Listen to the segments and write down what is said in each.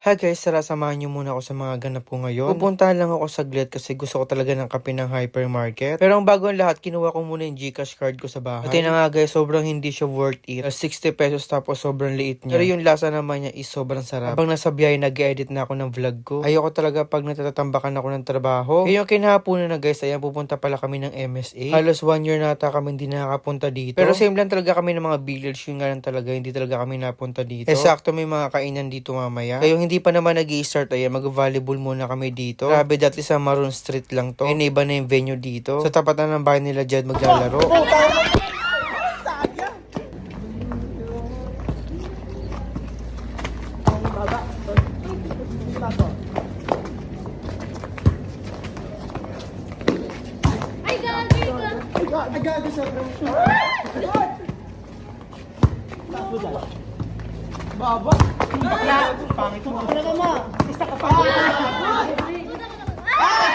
Hi guys, tara samahan niyo muna ako sa mga ganap ko ngayon. Pupuntahan lang ako saglit kasi gusto ko talaga ng kape ng hypermarket. Pero ang bago ang lahat, kinuha ko muna yung Gcash card ko sa bahay. At na nga guys, sobrang hindi siya worth it. Uh, 60 pesos tapos sobrang liit niya. Pero yung lasa naman niya is sobrang sarap. Habang nasa biyahe, nag-edit na ako ng vlog ko. Ayoko talaga pag natatatambakan ako ng trabaho. Ngayon kinahaponan na guys, ayan pupunta pala kami ng MSA. Halos one year nata kami hindi nakakapunta dito. Pero same lang talaga kami ng mga billiards, yun nga lang talaga, hindi talaga kami napunta dito. Eksakto may mga kainan dito mamaya. Kaya hindi pa naman nag start ayan, mag-volleyball muna kami dito. Grabe, dati sa Maroon Street lang to. Ngayon, iba na yung venue dito. Sa tapat na ng bahay nila dyan maglalaro. Ay, gagi ka!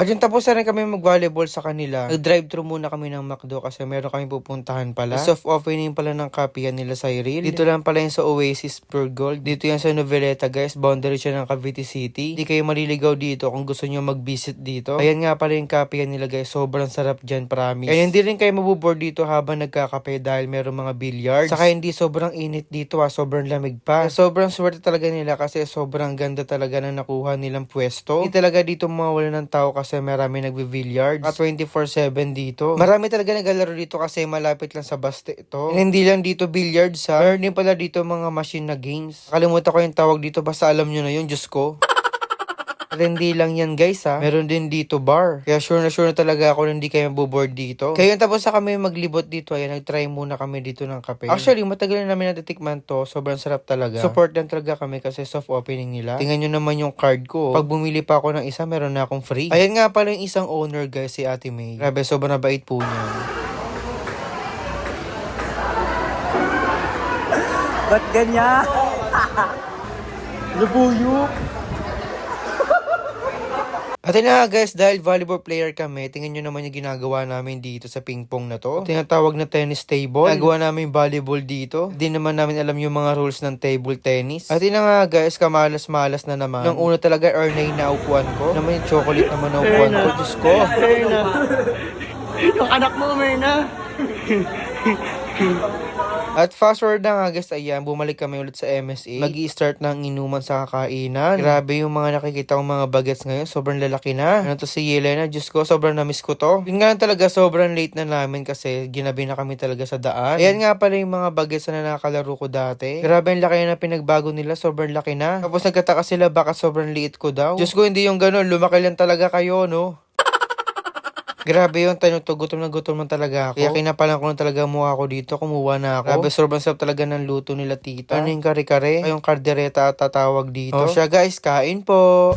At yung tapos na rin kami mag-volleyball sa kanila. Nag-drive-thru muna kami ng McDo kasi meron kami pupuntahan pala. Soft opening pala ng kapihan nila sa Cyril. Dito lang pala yung sa Oasis Per Gold. Dito yan sa Noveleta guys. Boundary siya ng Cavite City. Hindi kayo maliligaw dito kung gusto nyo mag-visit dito. Ayan nga pala yung kapihan nila guys. Sobrang sarap dyan, promise. Kaya hindi rin kayo mabuboard dito habang nagkakape dahil meron mga billiards. Saka hindi sobrang init dito ha. Sobrang lamig pa. Sobrang swerte talaga nila kasi sobrang ganda talaga na nakuha nilang pwesto. Hindi talaga dito mawala ng tao kasi marami nagbi-billiards. At 24-7 dito. Marami talaga naglalaro dito kasi malapit lang sa baste ito. And hindi lang dito billiards ha. Meron din pala dito mga machine na games. Kalimutan ko yung tawag dito basta alam nyo na yun. Diyos ko. At hindi lang yan guys ha. Meron din dito bar. Kaya sure na sure na talaga ako na hindi kayo maboboard dito. Kaya tapos na kami maglibot dito, ayan, nag-try muna kami dito ng kape. Actually, matagal na namin natitikman to. Sobrang sarap talaga. Support lang talaga kami kasi soft opening nila. Tingnan nyo naman yung card ko. Pag bumili pa ako ng isa, meron na akong free. Ayan nga pala yung isang owner guys, si Ate May. Grabe, sobrang nabait po niya. Ba't ganyan? Lubuyok. At yun na guys, dahil volleyball player kami, tingnan nyo naman yung ginagawa namin dito sa ping-pong na to. Tinatawag na tennis table. Nagawa namin volleyball dito. Di naman namin alam yung mga rules ng table tennis. At yun na nga guys, kamalas-malas na naman. Nung una talaga, Ernay na upuan ko. Naman yung chocolate naman na ko. Diyos ko. Merna. Yung anak mo, Merna. At fast forward na nga guys, ayan, bumalik kami ulit sa MSA. mag start ng inuman sa kakainan. Grabe yung mga nakikita kong mga bagets ngayon, sobrang lalaki na. Ano to si Yelena, Diyos ko, sobrang namiss ko to. Yun nga talaga, sobrang late na namin kasi ginabi na kami talaga sa daan. Ayan nga pala yung mga bagets na nakakalaro ko dati. Grabe ang laki na pinagbago nila, sobrang laki na. Tapos nagkataka sila baka sobrang liit ko daw. Diyos ko, hindi yung ganun, lumaki lang talaga kayo, no? Grabe yun, tanong to, gutom na gutom man talaga ako. Kaya kinapalan ko na talaga mukha ko dito, kumuha na ako. Grabe, sobrang sarap talaga ng luto nila tita. Ano yung kare-kare? Ay, yung kardereta at tatawag dito. O siya guys, kain po.